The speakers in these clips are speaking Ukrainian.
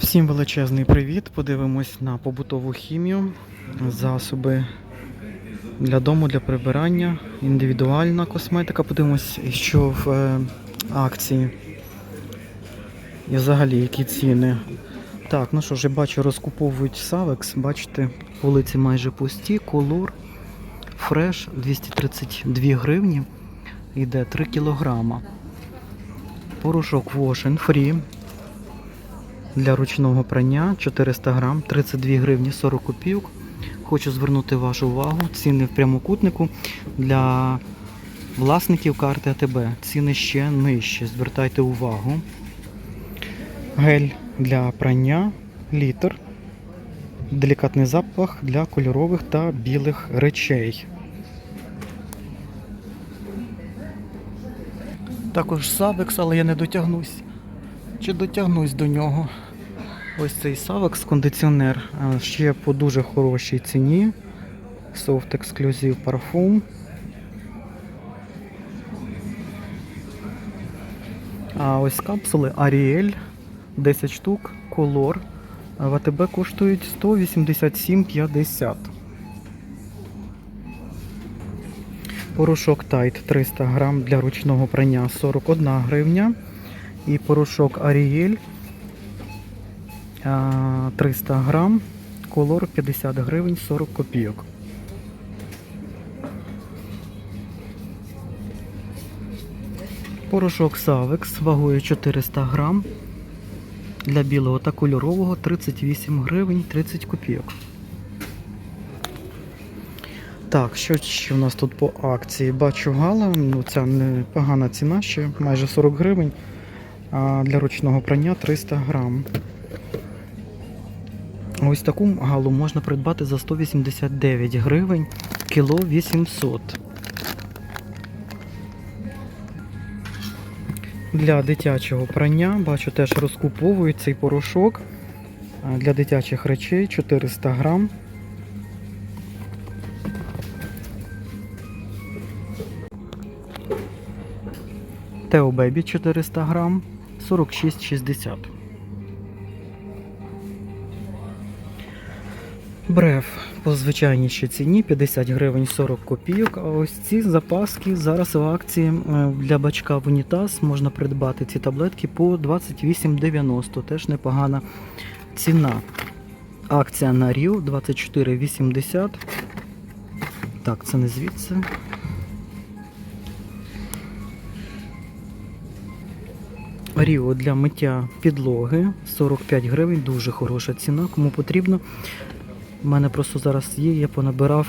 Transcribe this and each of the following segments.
Всім величезний привіт! Подивимось на побутову хімію, засоби для дому, для прибирання, індивідуальна косметика. Подивимось, що в е, акції. І взагалі, які ціни. Так, ну що ж, я бачу, розкуповують Савекс. Бачите, полиці майже пусті, колор, фреш 232 гривні. Йде 3 кілограма. Порошок Wash Free для ручного прання 400 грам, 32 гривні 40 копійок. Хочу звернути вашу увагу. Ціни в прямокутнику для власників карти АТБ. Ціни ще нижчі. Звертайте увагу. Гель для прання, літр. Делікатний запах для кольорових та білих речей. Також Савекс, але я не дотягнусь. Чи дотягнусь до нього? Ось цей Савекс кондиціонер ще по дуже хорошій ціні. Soft Exclusive парфум. А ось капсули Ariel 10 штук, колор. В АТБ коштують 187,50. Порошок Tide 300 грам для ручного прання 41 гривня. І порошок Ariel 300 грам, колор 50 гривень 40 копійок. Порошок Savex вагою 400 грам. Для білого та кольорового 38 гривень 30 копійок. Так, що ще в нас тут по акції? Бачу гала, ну ця непогана ціна ще, майже 40 гривень. А для ручного прання 300 грам. Ось таку галу можна придбати за 189 гривень кіло 800. Для дитячого прання, бачу, теж розкуповують цей порошок. Для дитячих речей 400 грам. Тео Бебі 400 грам, 46,60. Бреф по звичайнішій ціні 50 гривень 40 копійок. А ось ці запаски зараз в акції е, для бачка в унітаз можна придбати ці таблетки по 28,90. Теж непогана ціна. Акція на Ріо 24,80. Так, це не звідси. Ріо для миття підлоги 45 гривень, дуже хороша ціна. Кому потрібно. У мене просто зараз є, я понабирав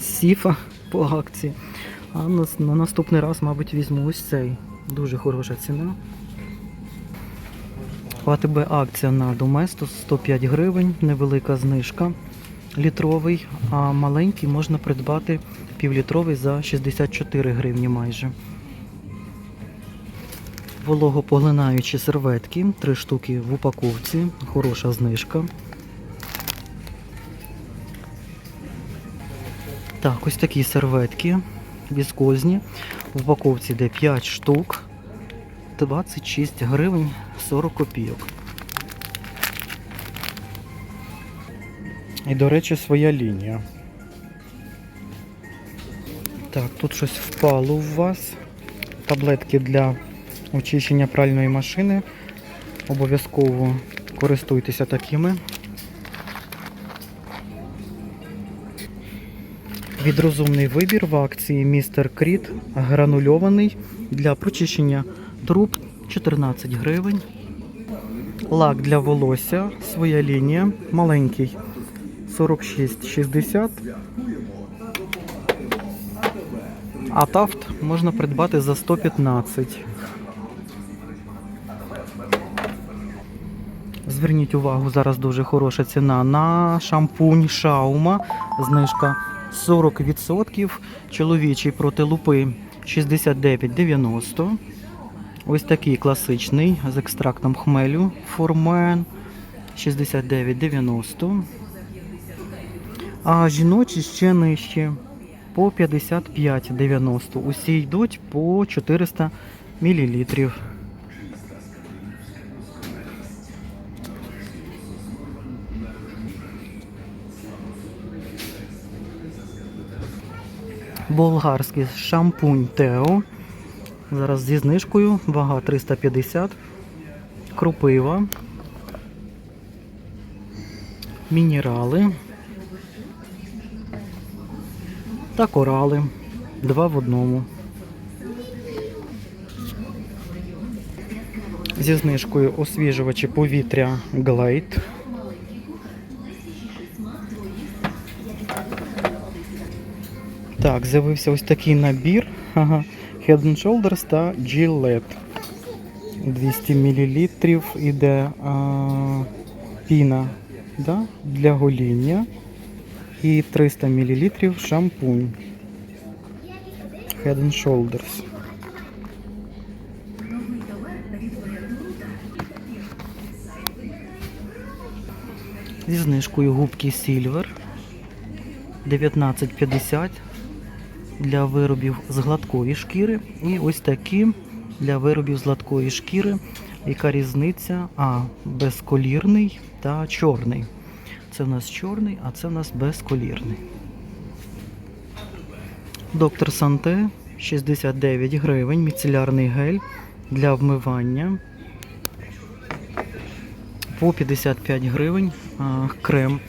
сіфа по акції. А на, на наступний раз, мабуть, візьму ось цей. Дуже хороша ціна. У АТБ акція на Доместос 105 гривень, невелика знижка. Літровий, а маленький можна придбати півлітровий за 64 гривні майже. Вологопоглинаючі серветки, 3 штуки в упаковці, хороша знижка. Так, ось такі серветки віскозні. В упаковці йде 5 штук, 26 гривень 40 копійок. І, до речі, своя лінія. Так, тут щось впало у вас. Таблетки для очищення пральної машини. Обов'язково користуйтеся такими. Відрозумний вибір в акції Містер Кріт гранульований для прочищення труб 14 гривень. Лак для волосся, своя лінія, маленький 46,60. А тафт можна придбати за 115. Зверніть увагу, зараз дуже хороша ціна на шампунь Шаума. Знижка 40%. Чоловічий проти лупи 69,90. Ось такий класичний з екстрактом хмелю Формен 69,90. А жіночі ще нижче по 55,90. Усі йдуть по 400 мл. Болгарський шампунь Тео. Зараз зі знижкою, вага 350. Крупива. Мінерали. Та корали. Два в одному. Зі знижкою освіжувачі повітря Glade. Так, з'явився ось такий набір. Ага. Head and Shoulders та Gillette. 200 мл іде а, піна да, для гоління. І 300 мл шампунь. Head and Shoulders. Зі знижкою губки Silver 19,50 для виробів з гладкої шкіри. І ось такі для виробів з гладкої шкіри. Яка різниця? А, безколірний та чорний. Це в нас чорний, а це в нас безколірний. Доктор Санте 69 гривень, міцелярний гель для вмивання. По 55 гривень крем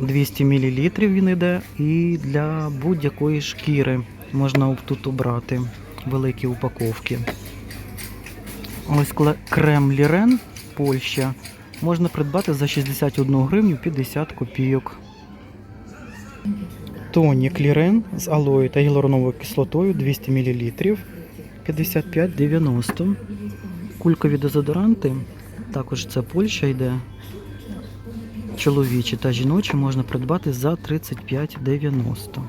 200 мл він йде і для будь-якої шкіри можна тут обрати великі упаковки. Ось крем Лірен Польща можна придбати за 61 гривню 50 копійок. Тонік Лірен з алою та гіалуроновою кислотою 200 мл 55,90. Кулькові дезодоранти, також це Польща йде. Чоловічі та жіночі можна придбати за 35,90.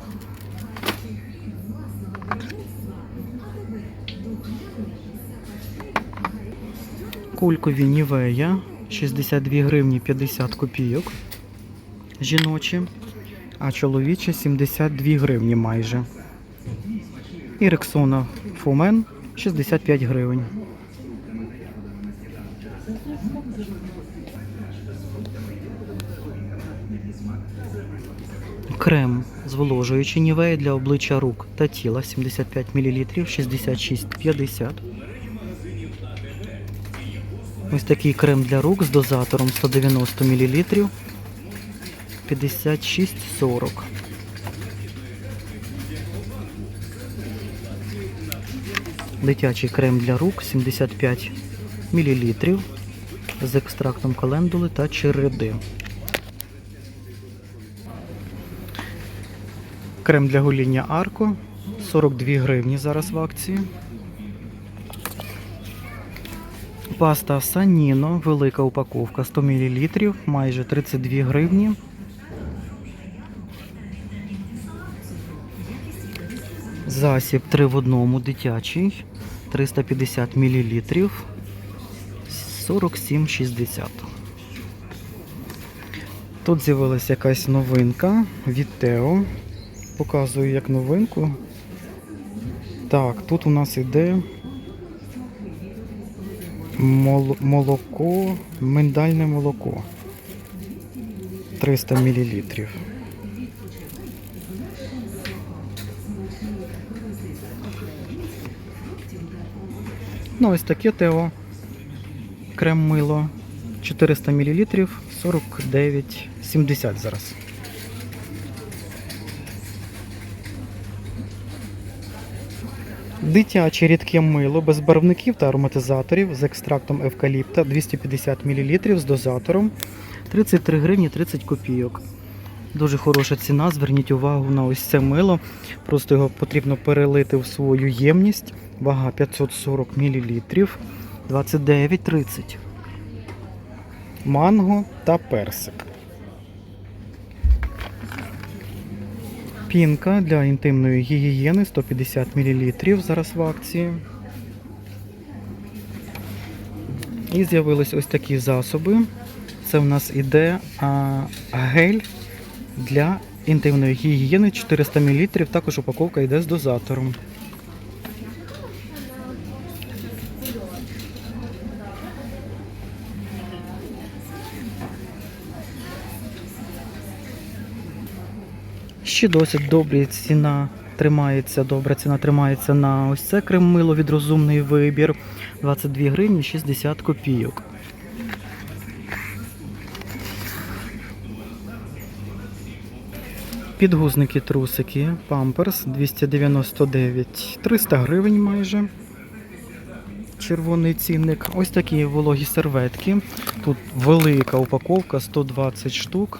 Кулькові Нівея 62 гривні 50 копійок. Жіночі, а чоловічі 72 гривні майже. І Рексона Фомен 65 гривень. Крем зволожуючий нівея для обличчя рук та тіла 75 мл 66,50. Ось такий крем для рук з дозатором 190 мл 56,40. Дитячий крем для рук 75 мл з екстрактом календули та череди. Крем для гоління Арко 42 гривні зараз в акції. Паста Саніно, велика упаковка 100 мл, майже 32 гривні. Засіб 3 в одному дитячий 350 мл 47,60. Тут з'явилася якась новинка від Тео. Показую як новинку. Так, тут у нас іде молоко, миндальне молоко. 300 мл. Ну, ось таке тео. Крем мило. 400 мл 49,70 зараз. Дитяче рідке мило без барвників та ароматизаторів з екстрактом евкаліпта 250 мл з дозатором 33 гривні 30 копійок. Дуже хороша ціна. Зверніть увагу на ось це мило. Просто його потрібно перелити в свою ємність. Вага 540 мл 29,30. Манго та персик. Пінка для інтимної гігієни 150 мл зараз в акції. І з'явились ось такі засоби. Це в нас іде а, гель для інтимної гігієни 400 мл. Також упаковка йде з дозатором. Ще досить добрі ціна тримається добре. Ціна тримається на ось це крем-мило від розумний вибір 22 гривні 60 копійок. Підгузники трусики, памперс 299, 300 гривень майже. Червоний цінник. Ось такі вологі серветки. Тут велика упаковка 120 штук.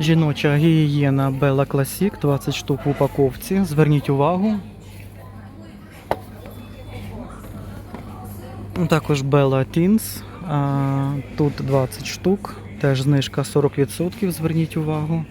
Жіноча гігієна Bella Classic 20 штук в упаковці. Зверніть увагу. Також Bella Teens. Тут 20 штук. Теж знижка 40%. Зверніть увагу.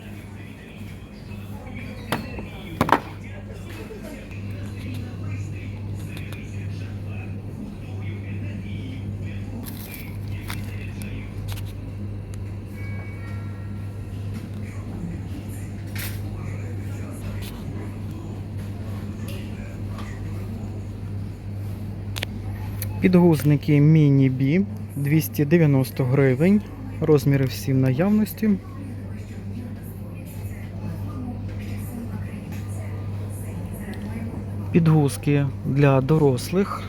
Підгузники Міні Бі 290 гривень. Розміри всі в наявності. Підгузки для дорослих.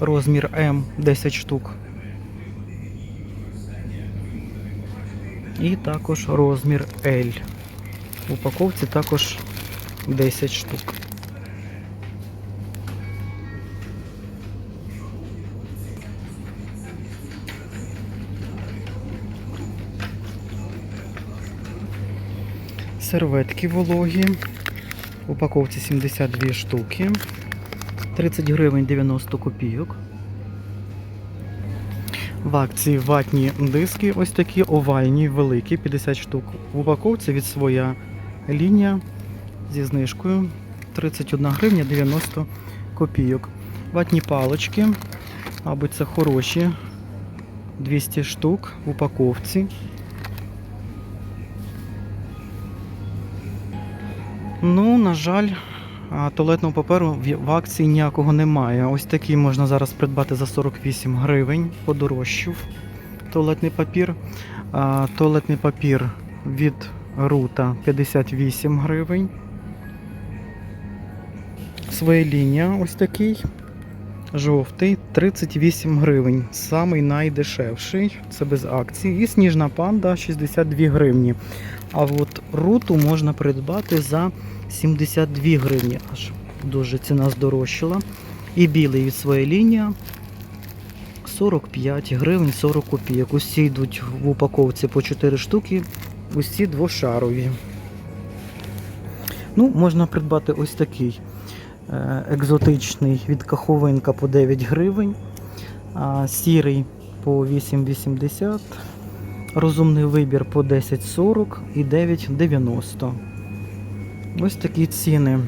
Розмір М 10 штук. І також розмір L. В упаковці також 10 штук. Серветки вологі. В упаковці 72 штуки. 30 гривень 90 копійок. В акції ватні диски, ось такі овальні, великі, 50 штук. В упаковці від своя лінія зі знижкою 31 гривня 90 копійок. Ватні палички, мабуть, це хороші. 200 штук в упаковці. Ну, на жаль, туалетного паперу в акції ніякого немає. Ось такий можна зараз придбати за 48 гривень, подорожчав туалетний папір. Туалетний папір від Рута 58 гривень. Своя лінія ось такий. Жовтий 38 гривень. Самий найдешевший. Це без акції. І сніжна панда 62 гривні. А от руту можна придбати за 72 гривні. Аж дуже ціна здорожчала. І білий від своєї лінії 45 гривень 40 копійок. Усі йдуть в упаковці по 4 штуки, усі двошарові. Ну, можна придбати ось такий екзотичний від каховинка по 9 гривень, сірий по 8,80, розумний вибір по 10,40 і 9,90. Ось такі ціни.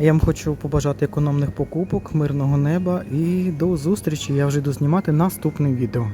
Я вам хочу побажати економних покупок, мирного неба і до зустрічі. Я вже йду знімати наступне відео.